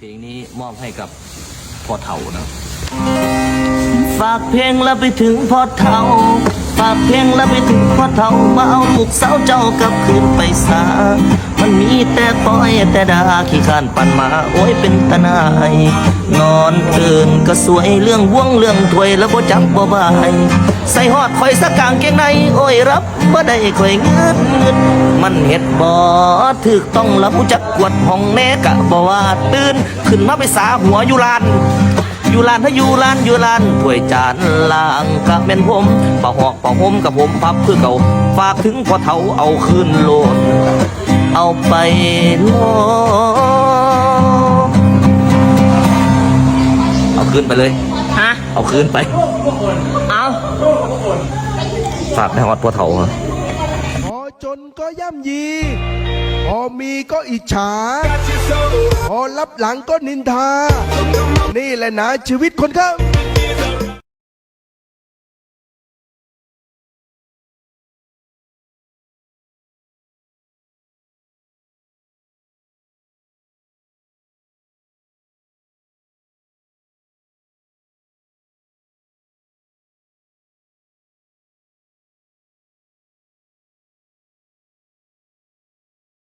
เพลงนี้มอบให้กับพ่อเฒ่านะ ฝากเพลงแล้วไปถึงพ่อเฒ่า ฝากเพลงแล้วไปถึงพ่อเฒ่ามาเอาลูกสาวเจ้ากลับคืนไปซะ มันมีแต่ต้อยแต่ดาขี้ข้านปั่นมาโอ้ยเป็นตาหนาย นอนตื่นก็สวยเรื่องว่วงเรื่องถวยแล้วบ่จับบ่บาย ใส่ฮอดคอยสักกางเกงในโอ้ยรับบ่ได้คอยเงืดเงืดมันเฮ็ดบ่ถึกต้องละผู้จักกวดห้องแน่กะบ่ว่าตื่นขึ้นมาไปสาหัวอยู่ลานอยู่ลานถ้าอยู่ลานอยู่ลานถ้วยจานล่างกะแม่นผมปะหอกปะหมกับผมพับคือเก่าฝากถึงพอเฒ่าเอาคืนโลด เอาไปโลดเอาคืนไปเลย ฮะ เอาคืนไป เอาฝากในฮอดพ่อเฒ่าอะพอจนก็ย่ำยี พอมีก็อิจฉา พอรับหลังก็นินทา นี่แหละนะชีวิตคนข้า